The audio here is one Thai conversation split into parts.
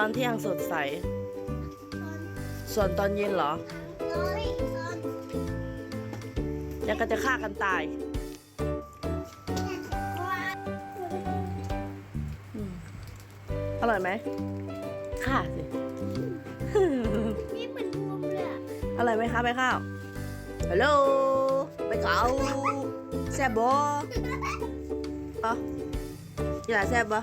ตอนเที่ยงสดใสตอนส่วนตอนเย็นเหรอน้อยตอนยังก็จะฆ่ากันตายว่าอืมอร่อยไหมฆ่าสินี่เหมือนรวมเลยอะอร่อยไหมคะไปข้าว ฮัลโหล ไปเก๋าแซ่บบ่อ๋อกีฬาแซ่บบ่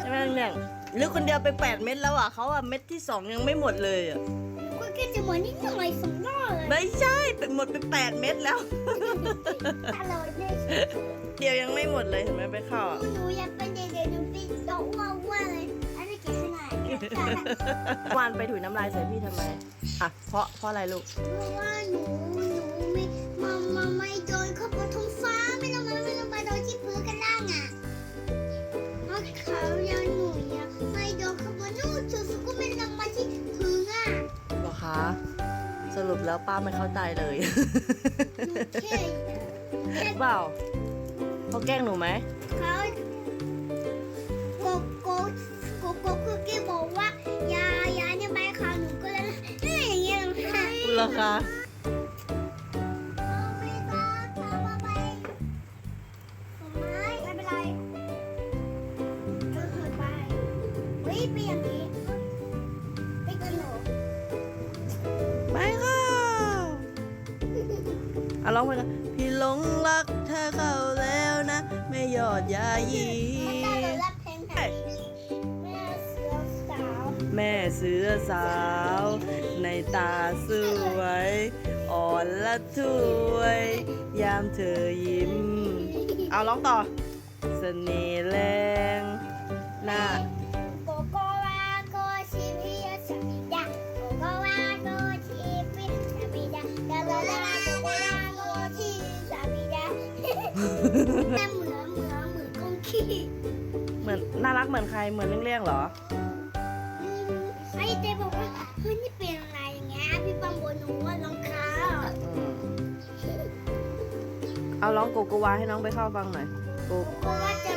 ใช่ไหมเนี่ย ลึกคนเดียวไปแปดเม็ดแล้วอะเขาอะเม็ดที่สองยังไม่หมดเลยอะก็แค่จะเหมือนนิดหน่อยสองรอบเลยไม่ใช่เป็นหมดไปแปดเม็ดแล้วอร่อยเลยเดียวยังไม่หมดเลยเห็นไหมไปข้าวอะหนูอยากเป็นเด็กๆหนูเป็นโตอ้วนๆเลยอันนี้กี่ขนาดเนี่ยวานไปถุยน้ำลายใส่พี่ทำไมอะเพราะเพราะอะไรลูกเพราะว่าหนูหนูไม่มามาไม่โดน สรุปแล้วป้าไม่เข้าใจเลยหนูแค่แค่เปล่าเขาแกล้งหนูไหมเขาโกโก้โกโก้คุกกี้บอกว่ายายาเนี่ยใบขาวหนูก็เลยเอ้ยอย่างเงี้ยค่ะเหรอคะเอาไปก็ทำมาไปผมไม่ไม่เป็นไรก็คือไปเฮ้ยไปอย่างนี้ อะร้องไปกันพี่หลงรักเธอเข้าแล้วนะ ไม่หยอดยายีถ้าเรารับเพลงไทยแม่เสือสาวแม่เสือสาว ในตาสวย อ่อนละถวย ยามเธอยิ้ม เอาร้องต่อ เสน่ห์แรงหน้า เหมือนเหมือนเหมือนกงขี้เหมือนน่ารักเหมือนใครเหมือนเลี่ยงๆเหรอไอ้เต้บอกว่าเฮ้ยนี่เป็นอะไรอย่างเงี้ยพี่ปังบอกหนูว่ารองเท้าอืมเอาร้องโกโกวาให้น้องไปเข้าฟังหน่อยโกโกโกว่าจะ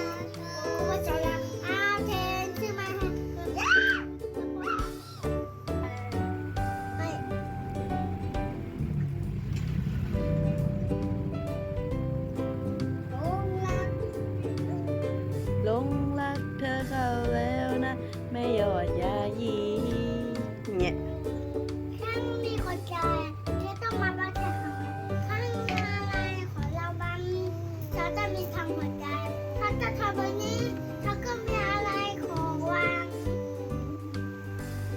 บบนี้เขาก็มีอะไรของวาง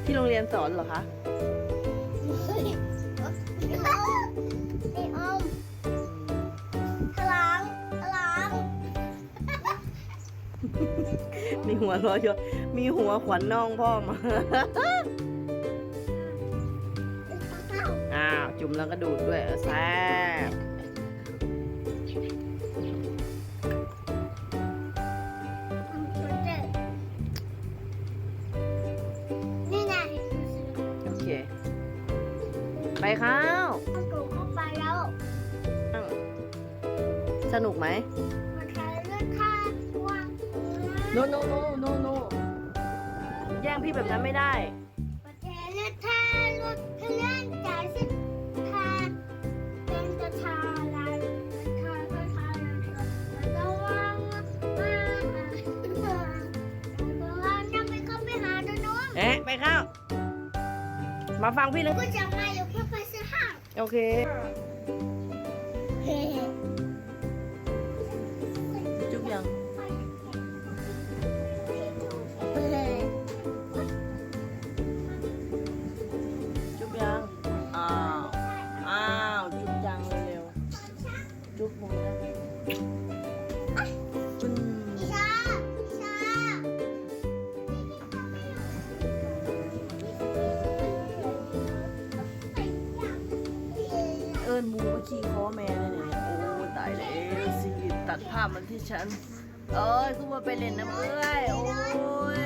ที่โรงเรียนสอนเหรอคะเฮ้ยไอ้อมไอ้อมพลังพลังมีหัวเรอยอะมีหัวขวัญน่องพ่อมา อ้าว จุ่มแล้วก็ดูดด้วยเออแซ่บ ไปข้าวเอากลุ่มเข้าไปแล้วอ้าวสนุกไหมมันใช้เลือดข้างวางโนโนโนโนโนแย่งพี่แบบนั้นไม่ได้มันใช้เลือดข้างรถเพื่อนจ่ายสิทางเป็นจะทาอะไรทาก็ทาแล้วก็วางมาแล้วก็วางยังไม่เข้าไปหาตัวน้องเอ๊ะไปข้าวมาฟังพี่เลยก็จะมาอยู่ โอเค จุ๊บยัง นมูมาขี้คอแม่เลยเนี่ยโอ้ตายแล้วสิตัดภาพมันที่ฉัน เอ้ยกูมาไปเล่นน้ำเอ้ยโอ้ย